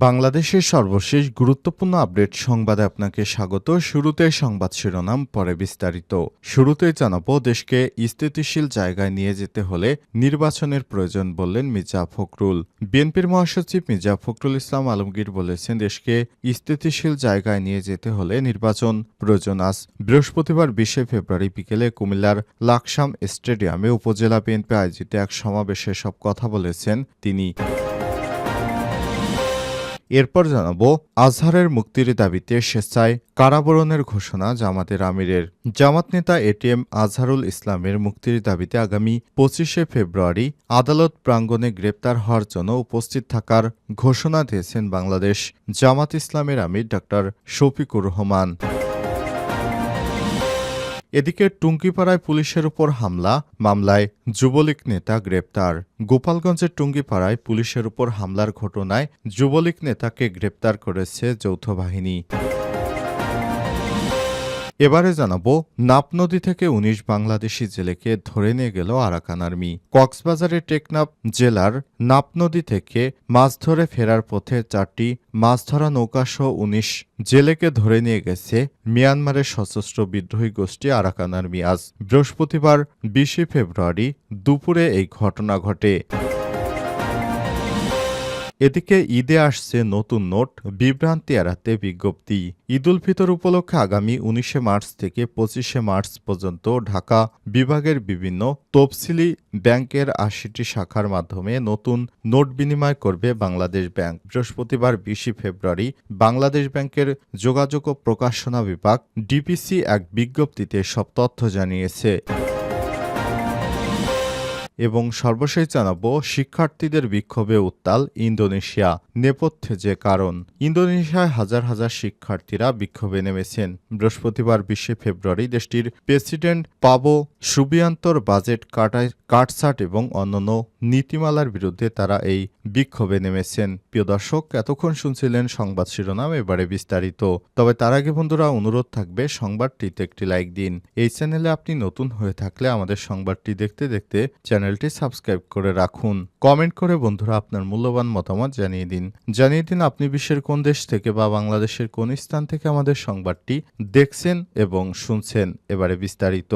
বাংলাদেশের সর্বশেষ গুরুত্বপূর্ণ আপডেট সংবাদে আপনাকে স্বাগত। শুরুতে সংবাদ শিরোনাম, পরে বিস্তারিত। শুরুতে জানাব, দেশকে স্থিতিশীল জায়গায় নিয়ে যেতে হলে নির্বাচনের প্রয়োজন বললেন মির্জা ফখরুল। বিএনপির মহাসচিব মির্জা ফখরুল ইসলাম আলমগীর বলেছেন, দেশকে স্থিতিশীল জায়গায় নিয়ে যেতে হলে নির্বাচন প্রয়োজন। আজ বৃহস্পতিবার বিশে ফেব্রুয়ারি বিকেলে কুমিল্লার লাকসাম স্টেডিয়ামে উপজেলা বিএনপি আয়োজিত এক সমাবেশে সব কথা বলেছেন তিনি। এরপর জানাব আজহারের মুক্তির দাবিতে স্বেচ্ছায় কারাবরণের ঘোষণা জামাতের আমিরের। জামাত নেতা এটিএম আজহারুল ইসলামের মুক্তির দাবিতে আগামী পঁচিশে ফেব্রুয়ারি আদালত প্রাঙ্গণে গ্রেপ্তার হওয়ার জন্য উপস্থিত থাকার ঘোষণা দিয়েছেন বাংলাদেশ জামাত ইসলামের আমির ডক্টর শফিকুর রহমান। এদিকে টুঙ্গিপাড়ায় পুলিশের উপর হামলা, মামলায় যুবলীগ নেতা গ্রেপ্তার। গোপালগঞ্জের টুঙ্গিপাড়ায় পুলিশের উপর হামলার ঘটনায় যুবলীগ নেতাকে গ্রেপ্তার করেছে যৌথ বাহিনী। এবারে জানাব, নাপ নদী থেকে ১৯ বাংলাদেশি জেলেকে ধরে নিয়ে গেল আরাকান আর্মি। কক্সবাজারের টেকনাপ জেলার নাপ নদী থেকে মাছ ধরে ফেরার পথে চারটি মাছ ধরা নৌকাসহ উনিশ জেলেকে ধরে নিয়ে গেছে মিয়ানমারের সশস্ত্র বিদ্রোহী গোষ্ঠী আরাকান আর্মি। আজ বৃহস্পতিবার বিশে ফেব্রুয়ারি দুপুরে এই ঘটনা ঘটে। এদিকে ঈদে আসছে নতুন নোট, বিভ্রান্তি এড়াতে বিজ্ঞপ্তি। ঈদুল ফিতর উপলক্ষে আগামী উনিশে মার্চ থেকে পঁচিশে মার্চ পর্যন্ত ঢাকা বিভাগের বিভিন্ন তফসিলি ব্যাংকের আশিটি শাখার মাধ্যমে নতুন নোট বিনিময় করবে বাংলাদেশ ব্যাংক। বৃহস্পতিবার বিশে ফেব্রুয়ারি বাংলাদেশ ব্যাংকের যোগাযোগ ও প্রকাশনা বিভাগ ডিপিসি এক বিজ্ঞপ্তিতে সব তথ্য জানিয়েছে। এবং সর্বশেষ জানাব, শিক্ষার্থীদের বিক্ষোভে উত্তাল ইন্দোনেশিয়া। নেপথ্যে যে কারণ, ইন্দোনেশিয়ায় হাজার হাজার শিক্ষার্থীরা বিক্ষোভে নেমেছেন। বৃহস্পতিবার বিশে ফেব্রুয়ারি দেশটির প্রেসিডেন্ট পাবো সুবিয়ান্তর বাজেট কাটায় কাটছাট এবং অন্যান্য নীতিমালার বিরুদ্ধে তারা এই বিক্ষোভে নেমেছেন। প্রিয় দর্শক, এতক্ষণ শুনছিলেন সংবাদ শিরোনাম, এবারে বিস্তারিত। তবে তার আগে বন্ধুরা, অনুরোধ থাকবে, সংবাদটিতে একটি লাইক দিন। এই চ্যানেলে আপনি নতুন হয়ে থাকলে আমাদের সংবাদটি দেখতে দেখতে চ্যানেলটি সাবস্ক্রাইব করে রাখুন। কমেন্ট করে, বন্ধুরা, আপনার মূল্যবান মতামত জানিয়ে দিন। জানিয়ে দিন, আপনি বিশ্বের কোন দেশ থেকে বা বাংলাদেশের কোন স্থান থেকে আমাদের সংবাদটি দেখছেন এবং শুনছেন? এবারে বিস্তারিত।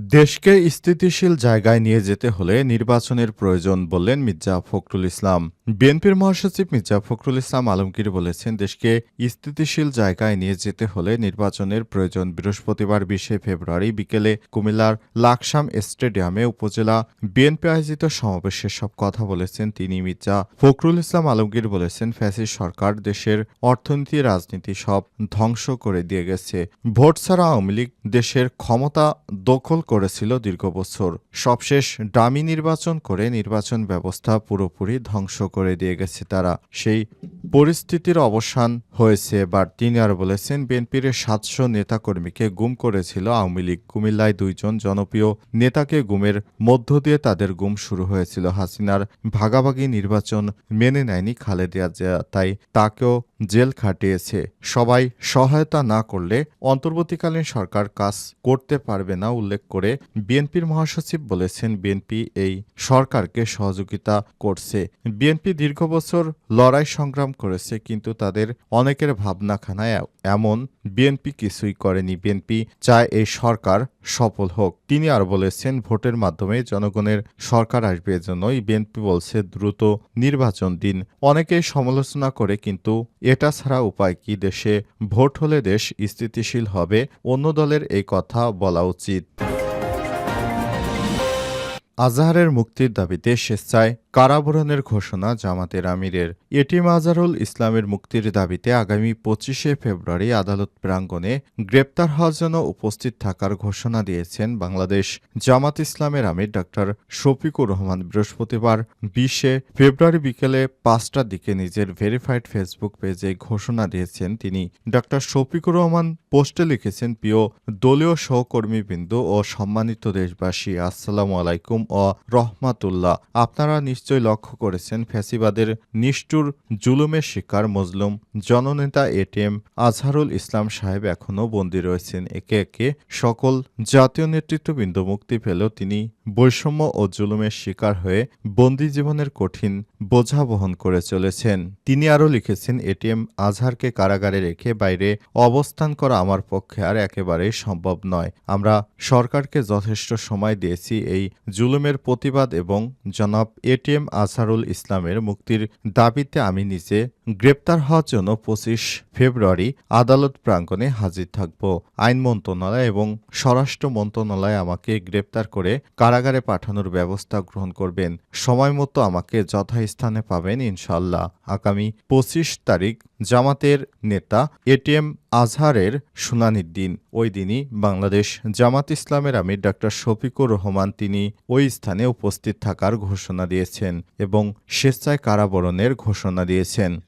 দেশকে স্থিতিশীল জায়গায় নিয়ে যেতে হলে নির্বাচনের প্রয়োজন বললেন মির্জা ফখরুল ইসলাম। বিএনপির মহাসচিব মির্জা ফখরুল ইসলাম আলমগীর বলেছেন, দেশকে স্থিতিশীল জায়গায় নিয়ে যেতে হলে নির্বাচনের প্রয়োজন বৃহস্পতিবার বিশে ফেব্রুয়ারি বিকেলে কুমিল্লার লাকসাম স্টেডিয়ামে উপজেলা বিএনপি আয়োজিত সমাবেশে সব কথা বলেছেন তিনি। মির্জা ফখরুল ইসলাম আলমগীর বলেছেন ফ্যাসি সরকার দেশের অর্থনীতি, রাজনীতি সব ধ্বংস করে দিয়ে গেছে। ভোট ছাড়া আওয়ামী লীগ দেশের ক্ষমতা দখল করেছিল দীর্ঘ বছর। সবশেষ ডামি নির্বাচন করে নির্বাচন ব্যবস্থা পুরোপুরি ধ্বংস করে দিয়ে গেছে তারা। সেই পরিস্থিতির অবসান হয়েছে এবার। তিনি আর বলেছেন, বিএনপির সাতশো নেতাকর্মীকে গুম করেছিল আওয়ামী লীগ। কুমিল্লায় দুইজন জনপ্রিয় নেতাকে গুমের মধ্য দিয়ে তাদের গুম শুরু হয়েছিল। হাসিনার ভাগাভাগি নির্বাচন মেনে নেয়নি খালেদিয়া জিয়া, তাই তাকেও জেল খাটিয়েছে। সবাই সহায়তা না করলে অন্তর্বর্তীকালীন সরকার কাজ করতে পারবে না উল্লেখ করে বিএনপির মহাসচিব বলেছেন, বিএনপি এই সরকারকে সহযোগিতা করছে। বিএনপি দীর্ঘ বছর লড়াই সংগ্রাম করেছে, কিন্তু তাদের অনেকের ভাবনাখানায় এমন বিএনপি কিছুই করেনি। বিএনপি চায় এই সরকার সফল হোক। তিনি আর বলেছেন, ভোটের মাধ্যমে জনগণের সরকার আসবে এজন্যই বিএনপি বলছে দ্রুত নির্বাচন দিন। অনেকে সমালোচনা করে, কিন্তু এটা ছাড়া উপায় কি? দেশে ভোট হলে দেশ স্থিতিশীল হবে, অন্য দলের এই কথা বলা উচিত। আজহারের মুক্তির দাবিতে স্বেচ্ছায় কারাবরণের ঘোষণা জামাতের আমিরের। এটিএম আজহারুল ইসলামের মুক্তির দাবিতে আগামী পঁচিশে ফেব্রুয়ারি আদালত প্রাঙ্গণে গ্রেপ্তার হওয়ার জন্য উপস্থিত থাকার ঘোষণা দিয়েছেন বাংলাদেশ জামাত ইসলামের আমির ডক্টর শফিকুর রহমান। বৃহস্পতিবার বিশে ফেব্রুয়ারি বিকেলে পাঁচটার দিকে নিজের ভেরিফাইড ফেসবুক পেজে ঘোষণা দিয়েছেন তিনি। ডক্টর শফিকুর রহমান পোস্টে লিখেছেন, প্রিয় দলীয় সহকর্মীবৃন্দ ও সম্মানিত দেশবাসী, আসসালামু আলাইকুম ও রহমাতুল্লাহ। আপনারা নিশ্চয় লক্ষ্য করেছেন ফ্যাসিবাদের নিষ্ঠুর জুলুমের শিকার মজলুম জননেতা এটিএম আজহারুল ইসলাম সাহেব এখনও বন্দী রয়েছেন। একে একে সকল জাতীয় নেতৃত্ববৃন্দ মুক্তি পেলেও তিনি বৈষম্য ও জুলুমের শিকার হয়ে বন্দি জীবনের কঠিন বোঝা বহন করে চলেছেন। তিনি আরও লিখেছেন, এটিএম আজহারকে কারাগারে রেখে বাইরে অবস্থান করা আমার পক্ষে আর একেবারেই সম্ভব নয়। আমরা সরকারকে যথেষ্ট সময় দিয়েছি এই জুলুমের প্রতিবাদ এবং জনাব এটিএম আজহারুল ইসলামের মুক্তির দাবিতে আমি নিজে গ্রেপ্তার হওয়ার জন্য পঁচিশ ফেব্রুয়ারি আদালত প্রাঙ্গণে হাজির থাকব। আইন মন্ত্রণালয় এবং স্বরাষ্ট্র মন্ত্রণালয় আমাকে গ্রেপ্তার করে কারাগারে পাঠানোর ব্যবস্থা গ্রহণ করবেন। সময় মতো আমাকে যথাস্থানে পাবেন ইনশাল্লাহ আগামী পঁচিশ তারিখ জামাতের নেতা এটিএম আজহারের শুনানির দিন। ওই দিনই বাংলাদেশ জামাত ইসলামের আমির ডাক্তার শফিকুর রহমান তিনি ওই স্থানে উপস্থিত থাকার ঘোষণা দিয়েছেন এবং স্বেচ্ছায় কারাবরণের ঘোষণা দিয়েছেন।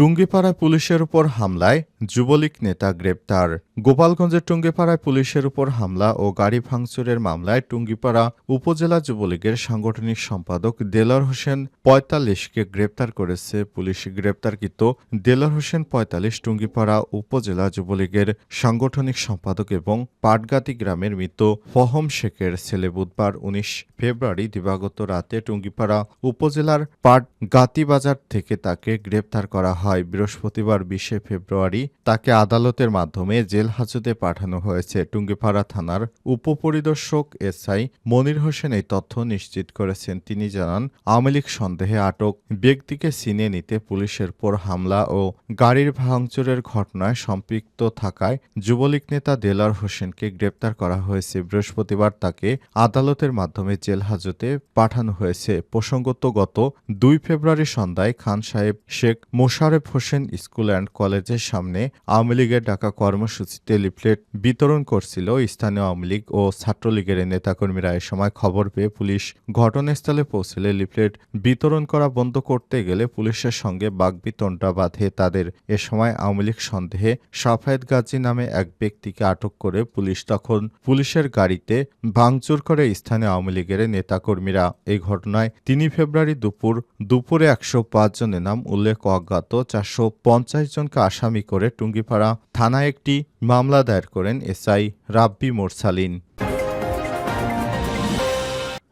টুঙ্গিপাড়ায় পুলিশের উপর হামলায় যুবলীগ নেতা গ্রেপ্তার। গোপালগঞ্জের টুঙ্গিপাড়ায় পুলিশের উপর হামলা ও গাড়ি ভাঙচুরের মামলায় টুঙ্গিপাড়া উপজেলা যুবলীগের সাংগঠনিক সম্পাদক দেলার হোসেন পঁয়তাল্লিশকে গ্রেপ্তার করেছে পুলিশ। গ্রেপ্তারকৃত দেলার হোসেন পঁয়তাল্লিশ টুঙ্গিপাড়া উপজেলা যুবলীগের সাংগঠনিক সম্পাদক এবং পাটগাতি গ্রামের মৃত ফহম শেখের ছেলে বুধবার উনিশ ফেব্রুয়ারি দিবাগত রাতে টুঙ্গিপাড়া উপজেলার পাটগাতি বাজার থেকে তাকে গ্রেপ্তার করা হয়। বৃহস্পতিবার বিশে ফেব্রুয়ারি, তাকে আদালতের মাধ্যমে জেল হাজতে পাঠানো হয়েছে। টুঙ্গিপাড়া থানার উপপরিদর্শক এসআই মনির হোসেন এই তথ্য নিশ্চিত করেছেন। তিনি জানান, আওয়ামী লীগ সন্দেহে আটক ব্যক্তিকে চিনে নিতে পুলিশের পর হামলা ও গাড়ির ভাঙচুরের ঘটনায় সম্পৃক্ত থাকায় যুবলীগ নেতা দেলার হোসেনকে গ্রেপ্তার করা হয়েছে। বৃহস্পতিবার তাকে আদালতের মাধ্যমে জেল হাজতে পাঠানো হয়েছে। প্রসঙ্গত গত দুই ফেব্রুয়ারি সন্ধ্যায় খান সাহেব শেখ মোশারেফ হোসেন স্কুল অ্যান্ড কলেজের সামনে আওয়ামী লীগের ডাকা কর্মসূচিতে লিফলেট বিতরণ করছিল। স্থানীয় আওয়ামী লীগ ও ছাত্রলীগের নেতাকর্মীরা এ সময় খবর পেয়ে পুলিশ ঘটনাস্থলে পৌঁছলে লিফলেট বিতরণ করা বন্ধ করতে গেলে পুলিশের সঙ্গে বাগবিতণ্ডা বাঁধে। তাদের এ সময় আওয়ামী লীগ সন্দেহে সাফায়েত গাজী নামে এক ব্যক্তিকে আটক করে পুলিশ তখন পুলিশের গাড়িতে ভাঙচুর করে স্থানীয় আওয়ামী লীগের নেতাকর্মীরা। এই ঘটনায় তিন ফেব্রুয়ারি দুপুর, দুপুরে একশো পাঁচ জনের নাম উল্লেখ অজ্ঞাত চারশো পঞ্চাশ জনকে আসামি করে টুঙ্গিপাড়া থানায় একটি মামলা দায়ের করেন এসআই রাব্বি মোরসালিন।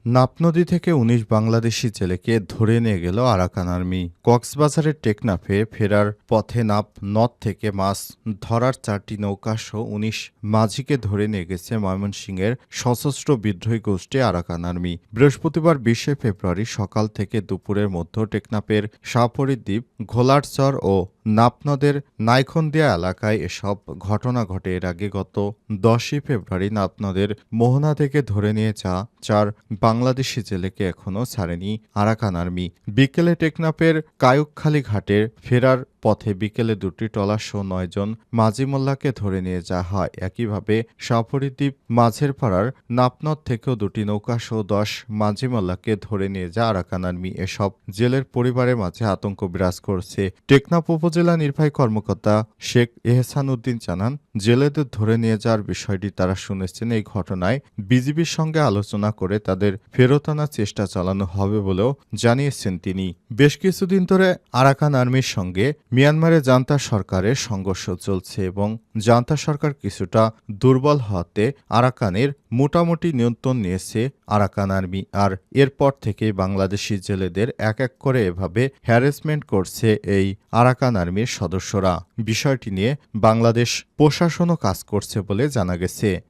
নাপ নদী থেকে উনিশ বাংলাদেশি জেলেকে ধরে নিয়ে গেল আরাকান আর্মি। কক্সবাজারের টেকনাফে ফেরার পথে নাপ নদ থেকে মাছ ধরার চারটি নৌকা সহ উনিশ মাঝিকে ধরে নিয়ে গেছে ময়মনসিংহের সশস্ত্র বিদ্রোহী গোষ্ঠী আরাকান আর্মি। বৃহস্পতিবার বিশে ফেব্রুয়ারি সকাল থেকে দুপুরের মধ্যে টেকনাফের সাপরি দ্বীপ, ঘোলারচর ও নাপনদের নাইখন্দিয়া এলাকায় এসব ঘটনা ঘটে। এর আগে গত দশই ফেব্রুয়ারি নাপনদের মোহনা থেকে ধরে নিয়ে যা চার বাংলাদেশি জেলেকে এখনও ছাড়েনি আরাকান আর্মি। বিকেলে টেকনাপের কায়ুকখালী ঘাটের ফেরার পথে বিকেলে দুটি টলাসহ নয়জন মাঝি মোল্লাকে ধরে নিয়ে যাওয়া হয়। একইভাবে সাপরিদ্বীপ মাঝের পাড়ার নাপনদ থেকেও দুটি নৌকাসহ দশ মাঝি মোল্লাকে ধরে নিয়ে যা আরাকান আর্মি এসব জেলের পরিবারের মাঝে আতঙ্ক বিরাজ করছে। টেকনাফ উপজেলা নির্বাহী কর্মকর্তা শেখ এহসান উদ্দিন জানান, জেলেদের ধরে নিয়ে যাওয়ার বিষয়টি তারা শুনেছেন। এই ঘটনায় বিজিবির সঙ্গে আলোচনা করে তাদের ফেরত আনার চেষ্টা চালানো হবে বলেও জানিয়েছেন তিনি। বেশ কিছুদিন ধরে আরাকান আর্মির সঙ্গে মিয়ানমারে জান্তা সরকারের সংঘর্ষ চলছে এবং জান্তা সরকার কিছুটা দুর্বল হওয়াতে আরাকানের মোটামুটি নিয়ন্ত্রণ নিয়েছে আরাকান আর্মি। আর এরপর থেকে বাংলাদেশি জেলেদের এক এক করে এভাবে হ্যারাসমেন্ট করছে এই আরাকান আর্মির সদস্যরা। বিষয়টি নিয়ে বাংলাদেশ প্রশাসনও কাজ করছে বলে জানা গেছে।